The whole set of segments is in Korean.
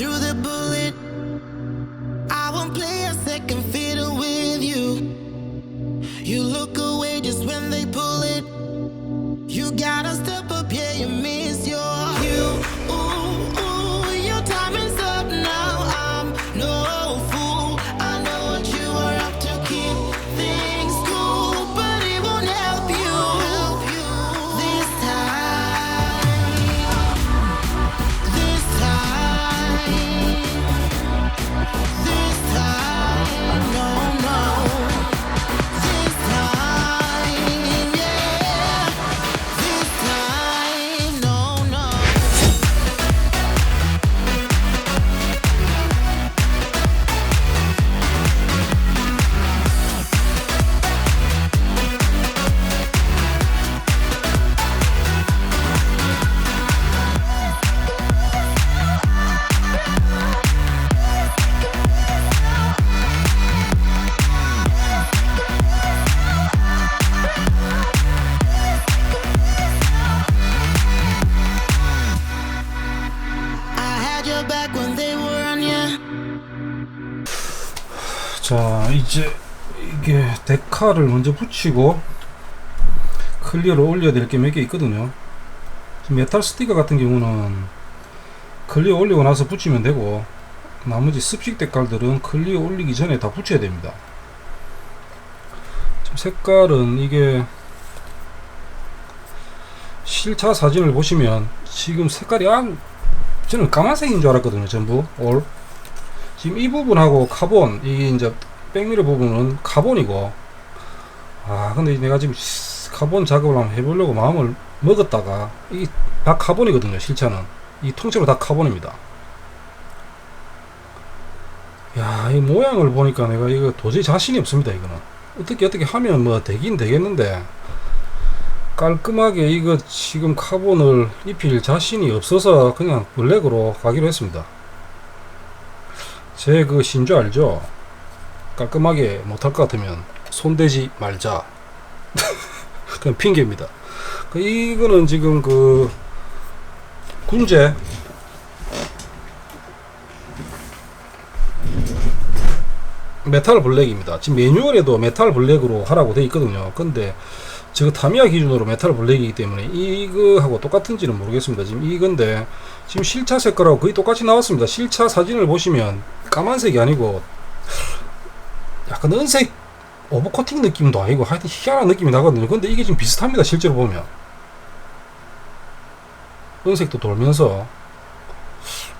through the 이제 이게 데카를 먼저 붙이고 클리어를 올려야 될 게 몇 개 있거든요. 메탈 스티커 같은 경우는 클리어 올리고 나서 붙이면 되고 나머지 습식 데칼들은 클리어 올리기 전에 다 붙여야 됩니다. 색깔은 이게 실차 사진을 보시면 지금 색깔이 안 저는 까만색인 줄 알았거든요 전부. 올. 지금 이 부분하고 카본 이게 이제 백미러 부분은 카본이고 아 근데 내가 지금 시- 카본 작업을 한번 해보려고 마음을 먹었다가 이 다 카본이거든요 실차는. 이 통째로 다 카본입니다. 야 이 모양을 보니까 내가 이거 도저히 자신이 없습니다 이거는. 어떻게 어떻게 하면 뭐 되긴 되겠는데 깔끔하게 이거 지금 카본을 입힐 자신이 없어서 그냥 블랙으로 가기로 했습니다. 제 그 신조 알죠? 깔끔하게 못할 것 같으면 손대지 말자. 그냥 핑계입니다. 그 이거는 지금 그 군제 메탈 블랙입니다. 지금 매뉴얼에도 메탈 블랙으로 하라고 돼 있거든요. 근데 지금 타미야 기준으로 메탈 블랙이기 때문에 이거하고 똑같은지는 모르겠습니다. 지금 이건데 지금 실차 색깔하고 거의 똑같이 나왔습니다. 실차 사진을 보시면 까만색이 아니고 약간 은색 오버코팅 느낌도 아니고 하여튼 희한한 느낌이 나거든요. 근데 이게 지금 비슷합니다. 실제로 보면 은색도 돌면서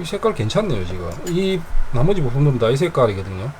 이 색깔 괜찮네요. 지금 이 나머지 부분들은 다 이 색깔이거든요.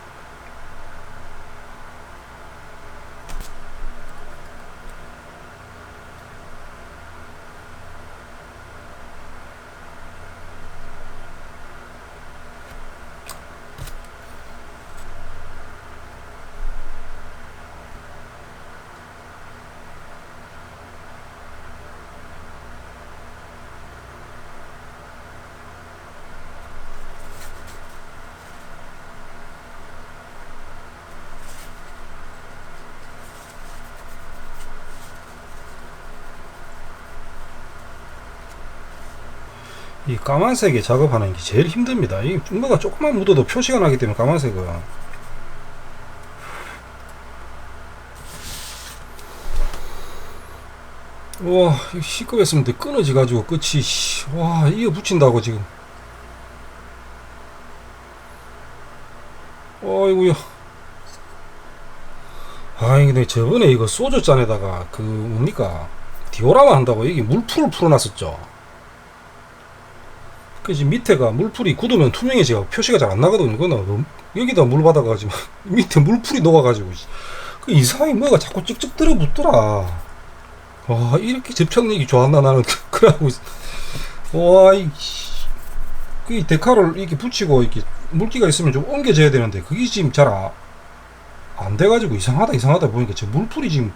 이 까만색에 작업하는 게 제일 힘듭니다. 이 뭐가 조금만 묻어도 표시가 나기 때문에 까만색은. 와 이거 C급했으면 끊어지 가지고 끝이 씨, 와 이거 붙인다고 지금. 어이구야. 아이 근데 저번에 이거 소주 잔에다가 그 뭡니까? 디오라마 한다고 이게 물풀을 풀어놨었죠 그 지금 밑에가 물풀이 굳으면 투명해지고 표시가 잘 안 나거든요. 그거는 여기다 물 받아가지고 밑에 물풀이 녹아가지고 그 이상하게 뭐가 자꾸 찍찍 들어붙더라. 와 이렇게 접착력이 좋았나 나는 그러고 와이 그 데카를 이렇게 붙이고 이렇게 물기가 있으면 좀 옮겨져야 되는데 그게 지금 잘 안 돼가지고 이상하다 이상하다 보니까 저 물풀이 지금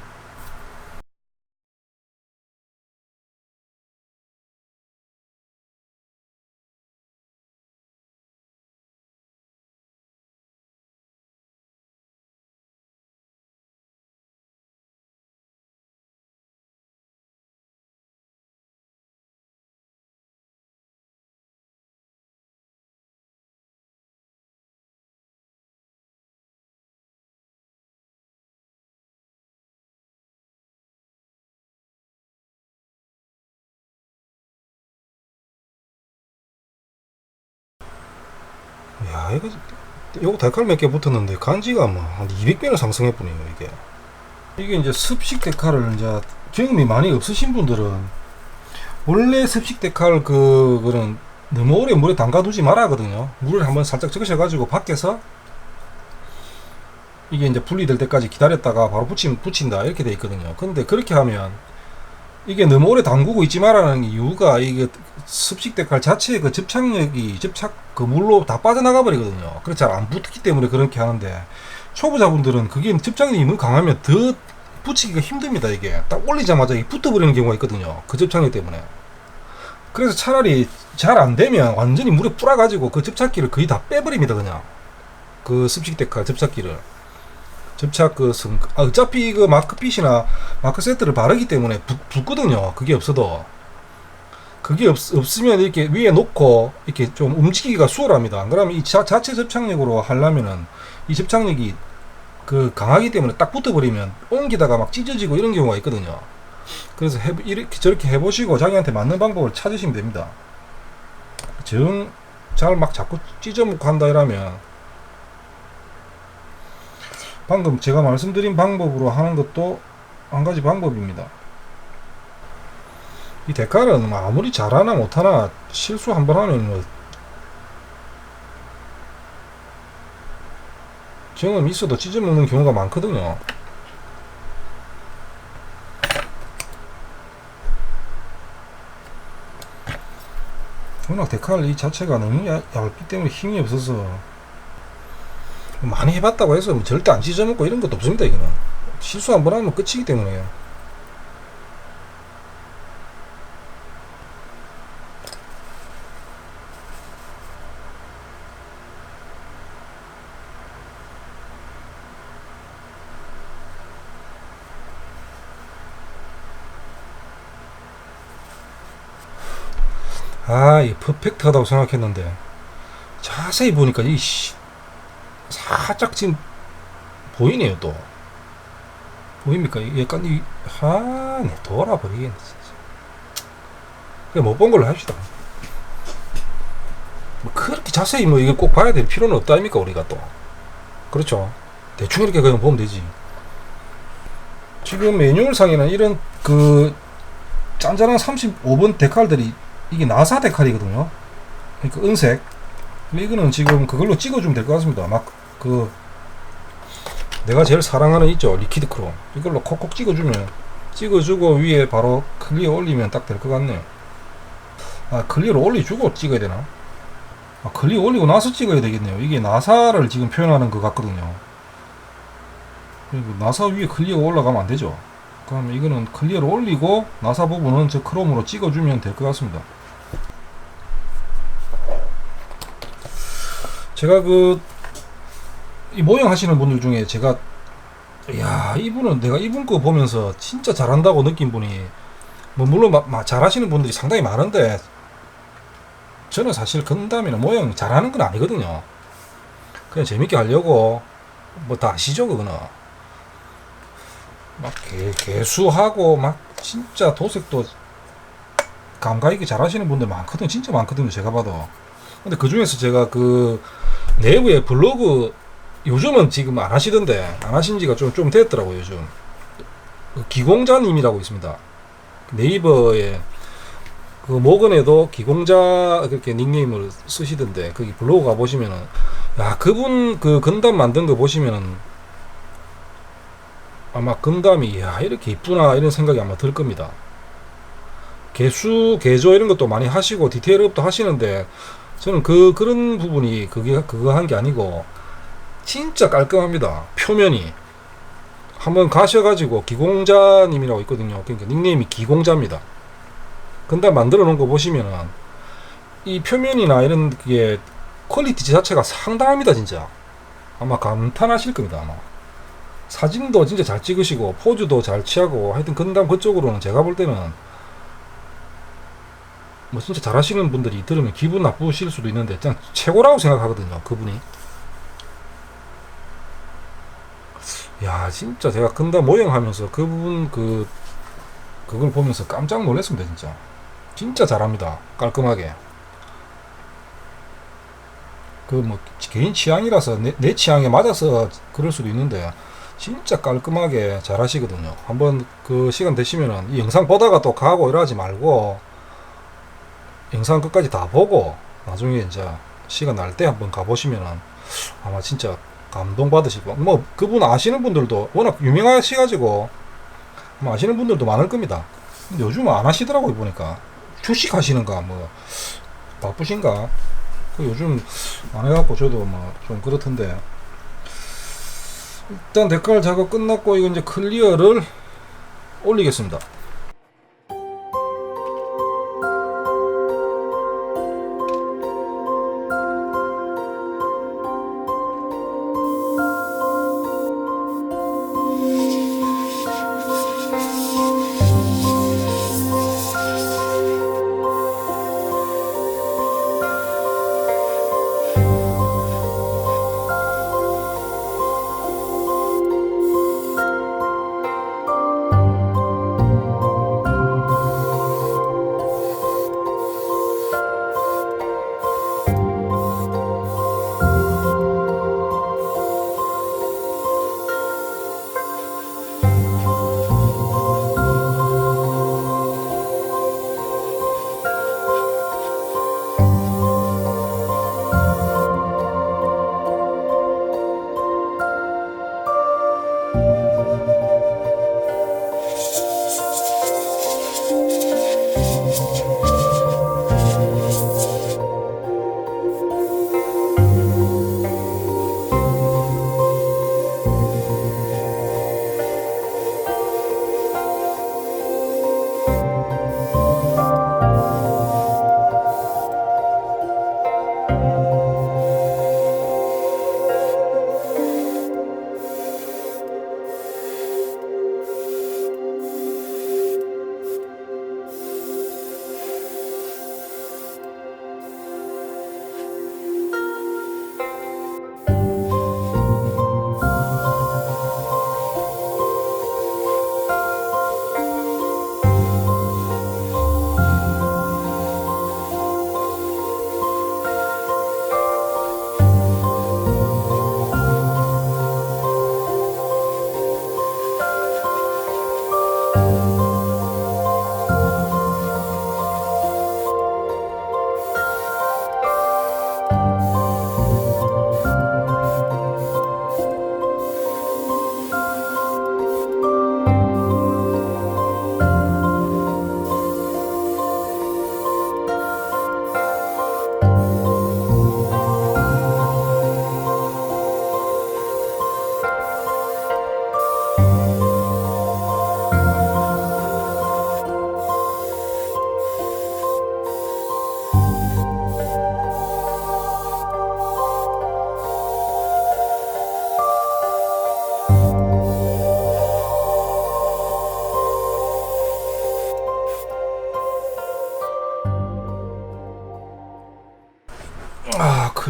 야 이거 요거 데칼 몇 개 붙었는데 간지가 뭐한 200배는 상승해 보네요 이게. 이게 이제 습식 데칼을 이제 경험이 많이 없으신 분들은 원래 습식 데칼 그 그런 너무 오래 물에 담가두지 말아 하거든요. 물을 한번 살짝 적으셔 가지고 밖에서 이게 이제 분리될 때까지 기다렸다가 바로 붙임, 붙인다 이렇게 돼 있거든요. 근데 그렇게 하면 이게 너무 오래 담그고 있지 말라는 이유가 이게 습식 데칼 자체의 그 접착력이 접착 그 물로 다 빠져나가 버리거든요. 그래서 잘 안 붙기 때문에 그렇게 하는데 초보자분들은 그게 접착력이 너무 강하면 더 붙이기가 힘듭니다. 이게 딱 올리자마자 붙어버리는 경우가 있거든요. 그 접착력 때문에. 그래서 차라리 잘 안 되면 완전히 물에 불어가지고 그 접착기를 거의 다 빼버립니다. 그냥 그 습식 데칼 접착기를. 접착 그 승, 아, 어차피 그 마크핏이나 마크 세트를 바르기 때문에 붙, 붙거든요. 그게 없어도. 그게 없, 없으면 이렇게 위에 놓고 이렇게 좀 움직이기가 수월합니다. 안 그러면 이 자, 자체 접착력으로 하려면은 이 접착력이 그 강하기 때문에 딱 붙어버리면 옮기다가 막 찢어지고 이런 경우가 있거든요. 그래서 해, 이렇게 저렇게 해보시고 자기한테 맞는 방법을 찾으시면 됩니다. 정 잘 막 자꾸 찢어먹고 한다 이러면 방금 제가 말씀드린 방법으로 하는 것도 한 가지 방법입니다. 이뭐 아무리 잘하나 못하나 실수 한 번 하면 뭐 경험 있어도 찢어먹는 경우가 많거든요. 워낙 데칼 이 자체가 너무 얇, 얇기 때문에 힘이 없어서 많이 해봤다고 해서 뭐 절대 안 찢어먹고 이런 것도 없습니다 이거는 실수 한 번 하면 끝이기 때문에 아, 이 퍼펙트하다고 생각했는데 자세히 보니까 이 씨, 살짝 지금 보이네요 또 보입니까? 이 약간 이 아, 네 돌아버리겠네 진짜. 그냥 못 본 걸로 합시다. 뭐 그렇게 자세히 뭐 이걸 꼭 봐야 될 필요는 없다 아닙니까 우리가 또 그렇죠. 대충 이렇게 그냥 보면 되지. 지금 매뉴얼상에는 이런 그 짠짠한 35번 데칼들이 이게 나사 데칼이거든요. 그러니까 은색. 이거는 지금 그걸로 찍어주면 될 것 같습니다. 막 그 내가 제일 사랑하는 있죠 리퀴드 크롬 이걸로 콕콕 찍어주면 찍어주고 위에 바로 클리어 올리면 딱 될 것 같네요. 아 클리어를 올려주고 찍어야 되나? 아 클리어 올리고 나서 찍어야 되겠네요. 이게 나사를 지금 표현하는 것 같거든요. 그리고 나사 위에 클리어 올라가면 안 되죠. 그러면 이거는 클리어를 올리고 나사 부분은 저 크롬으로 찍어주면 될 것 같습니다. 제가 그, 이 모형 하시는 분들 중에 제가, 야 이분은 내가 이분 거 보면서 진짜 잘한다고 느낀 분이, 뭐, 물론 마, 마- 잘하시는 분들이 상당히 많은데, 저는 사실 건담이나 모형 잘하는 건 아니거든요. 그냥 재밌게 하려고, 뭐 다 아시죠, 그거는. 막 개, 개수하고, 막 진짜 도색도 감각 있게 잘하시는 분들 많거든요. 진짜 많거든요, 제가 봐도. 근데 그 중에서 제가 그 내부에 블로그 요즘은 지금 안 하시던데 안 하신 지가 좀, 좀 됐더라고요, 요즘. 그 기공자님이라고 있습니다. 네이버에 그 모근에도 기공자 그렇게 닉네임을 쓰시던데 거기 블로그 가 보시면은 야 그분 그 건담 만든 거 보시면은 아마 건담이 야 이렇게 이쁘나 이런 생각이 아마 들 겁니다. 개수 개조 이런 것도 많이 하시고 디테일업도 하시는데 저는 그 그런 부분이 그게 그거 한 게 아니고 진짜 깔끔합니다. 표면이 한번 가셔가지고 기공자님이라고 있거든요. 그러니까 닉네임이 기공자입니다. 근데 만들어 놓은 거 보시면은 이 표면이나 이런 게 퀄리티 자체가 상당합니다, 진짜. 아마 감탄하실 겁니다, 아마. 사진도 진짜 잘 찍으시고 포즈도 잘 취하고 하여튼 건담 그쪽으로는 제가 볼 때는 뭐 진짜 잘하시는 분들이 들으면 기분 나쁘실 수도 있는데 그냥 최고라고 생각하거든요 그분이. 야 진짜 제가 건담 모형 하면서 그분 그 그걸 보면서 깜짝 놀랐습니다 진짜. 진짜 잘합니다 깔끔하게. 그 뭐 개인 취향이라서 내, 내 취향에 맞아서 그럴 수도 있는데 진짜 깔끔하게 잘 하시거든요. 한번 그 시간 되시면은 이 영상 보다가 또 가고 이러지 말고 영상 끝까지 다 보고 나중에 이제 시간 날 때 한번 가보시면은 아마 진짜 감동 받으시고 뭐 그분 아시는 분들도 워낙 유명하시가지고 뭐 아시는 분들도 많을 겁니다. 요즘 안 하시더라고요 보니까 휴식 하시는가 뭐 바쁘신가 그 요즘 안 해갖고 저도 뭐 좀 그렇던데 일단 댓글 작업 끝났고 이거 이제 클리어를 올리겠습니다.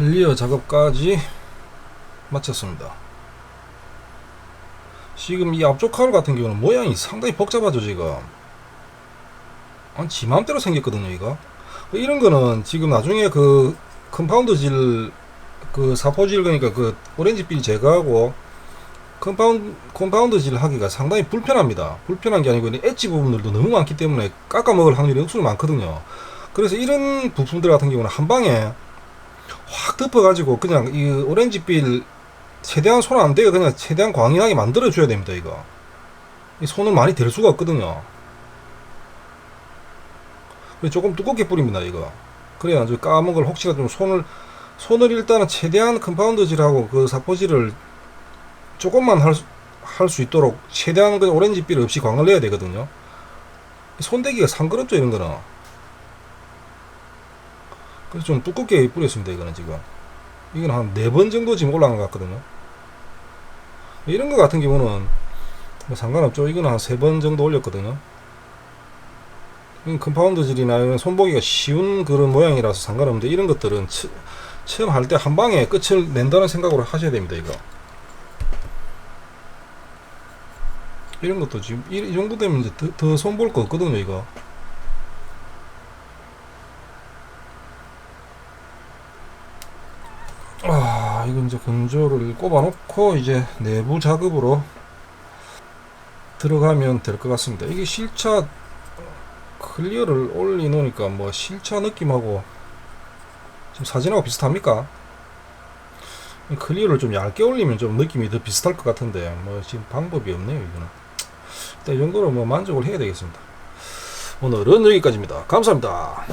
클리어 작업까지 마쳤습니다. 지금 이 앞쪽 칼 같은 경우는 모양이 상당히 복잡하죠 지금. 아지 맘대로 생겼거든요 이거. 이런 거는 지금 나중에 그 컴파운드 질, 그 사포질 그러니까 그 오렌지 빌 제거하고 컴파운드, 컴파운드 질 하기가 상당히 불편합니다. 불편한 게 아니고 엣지 부분들도 너무 많기 때문에 깎아 먹을 확률이 억수로 많거든요. 그래서 이런 부품들 같은 경우는 한 방에 확 덮어가지고 그냥 이 오렌지 빌 최대한 손 안 대게 그냥 최대한 광인하게 만들어 줘야 됩니다 이거. 이 손을 많이 댈 수가 없거든요. 조금 두껍게 뿌립니다 이거. 그래야 아주 까먹은 걸 혹시라도 좀 손을 손을 일단은 최대한 컴파운드질하고 그 사포질을 조금만 할 수 할수 있도록 최대한 그 오렌지 빌 없이 광을 내야 되거든요. 손대기가 상그럽죠 이런 거는 그래서 좀 두껍게 뿌렸습니다 이거는 지금. 이건 한 네 번 정도 지금 올라간 것 같거든요. 이런 거 같은 경우는 뭐 상관없죠. 이거는 한 세 번 정도 올렸거든요. 이건 컴파운드 질이나 이런 손보기가 쉬운 그런 모양이라서 상관없는데 이런 것들은 처, 처음 할 때 한 방에 끝을 낸다는 생각으로 하셔야 됩니다 이거. 이런 것도 지금 이, 이 정도 되면 이제 더, 더 손볼 거 없거든요 이거 이제 건조를 꼽아 놓고 이제 내부 작업으로 들어가면 될 것 같습니다. 이게 실차 클리어를 올리 놓으니까 뭐 실차 느낌하고 지금 사진하고 비슷합니까? 이 클리어를 좀 얇게 올리면 좀 느낌이 더 비슷할 것 같은데 뭐 지금 방법이 없네요 이거는 일단 이 정도로 뭐 만족을 해야 되겠습니다 오늘은 여기까지입니다 감사합니다